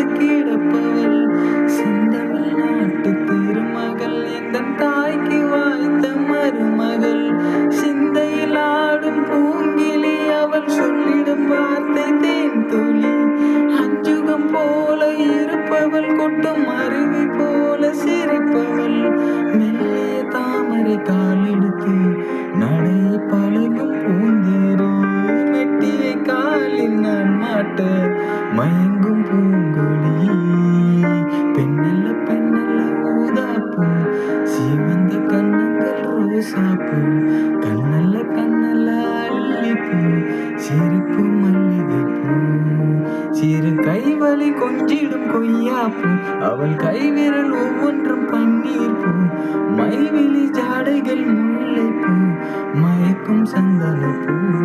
தழுவ காத்து கிடப்பவள். செந்தமிழ் நாட்டு திருமகள் இந்த தாய்க்கு வாய்த்த மருமகள். சிந்தையில் ஆடும் பூங்கிலி அவள் சொல்லிடும் வார்த்தை தேன் துளி. அஞ்சுகம் போல இருப்பவள் கொட்டும் அருவி போல சிரிப்பவள். மெல்லிய தாமரை காலெடுத்து நடை பழகும் பூந்தேரு மெட்டியை காலில் நான் மாட்ட மயங்கும் பூங்கொழி பெண்ணல்ல பெண்ணல்ல ஊதாப்பூ. சிவந்த கண்ணங்கள் ரோசாப்பூ. கண்ணல்ல கண்ணல்ல அல்லிப்பூ. சிரிப்பு மல்லிகைப்பூ. சிறு கைவலி கொஞ்சிடும் கொய்யாப்பூ. அவள் கைவிரல் ஒவ்வொன்றும் பன்னீர் பூ. மைவிழி ஜாடைகள் முல்லைப்பூ. மயக்கும் சந்தனப்பூ.